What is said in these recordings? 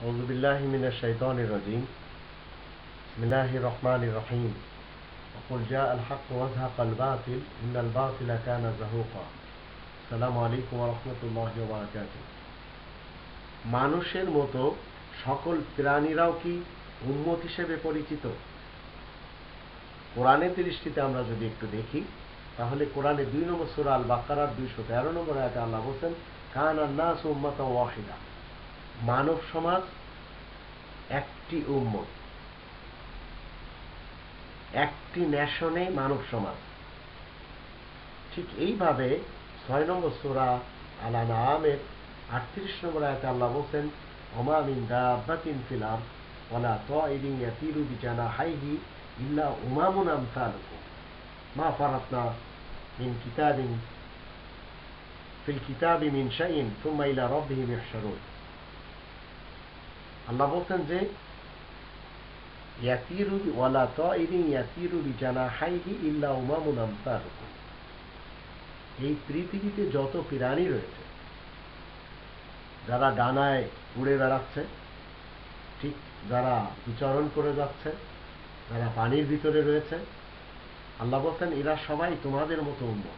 أعوذ بالله من الشيطان الرجيم بسم الله الرحمن الرحيم وقل جاء الحق وزهق الباطل إن الباطل كان زهوقا السلام عليكم ورحمة الله وبركاته মানুষের মতো সকল প্রাণীরাও কি উম্মত হিসেবে পরিচিত কোরআনের দৃষ্টিতে আমরা যদি একটু দেখি তাহলে কোরআনে দুই নম্বর সুরা আল বাকারার দুইশো তেরো নম্বর আয়াতে আল্লাহ বলছেন কান আন্নাস উম্মাত ওয়াহিদা মানব সমাজ একটি উম্মত। একটি ন্যাশনে মানব সমাজ। ঠিক এইভাবে ছয় নম্বর সুরা আলা নামের আটত্রিশ নম্বর আয়াতে আল্লাহ বলছেন, ওমা মিন দাব্বাতিন ফিল আরদ ওয়ালা তাইরিন ইয়াতিরু বিজানাহাইহি ইল্লা উমামুন আমসালুকুম। মা ফারাতনা মিন কিতাবিন ফিল কিতাবি মিন শাইইন থুম্মা রাব্বিহিম ইহশারুন। আল্লাহ বলছেন যে এই পৃথিবীতে যত প্রাণী রয়েছে, যারা ডানায় উড়ে বেড়াচ্ছে, ঠিক যারা বিচরণ করে যাচ্ছে, যারা পানির ভিতরে রয়েছে, আল্লাহ বলছেন, এরা সবাই তোমাদের মতো উন্মত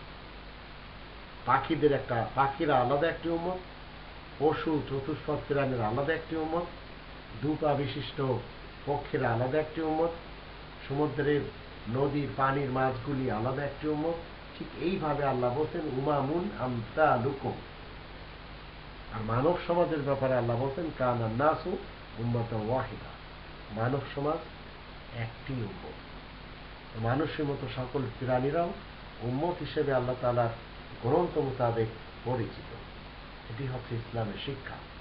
পাখিদের একটা, পাখিরা আলাদা একটি উন্মত পশু চতুষ্পদ প্রাণীর আলাদা একটি উন্মত দুপা বিশিষ্ট পক্ষের আলাদা একটি উন্মত সমুদ্রের নদীর পানির মাছগুলি আলাদা একটি উন্মত ঠিক এইভাবে আল্লাহ বলছেন, উমামুন আমতা লুকুম আর মানব সমাজের ব্যাপারে আল্লাহ বলছেন, কানা নাসু উম্মত ওয়াহিদা। মানব সমাজ একটি উম্মত। মানুষের মতো সকল প্রাণীরাও উম্মত হিসেবে আল্লাহ তালার গ্রন্থ মোতাবেক পরিচিত। এটি হচ্ছে ইসলামের শিক্ষা।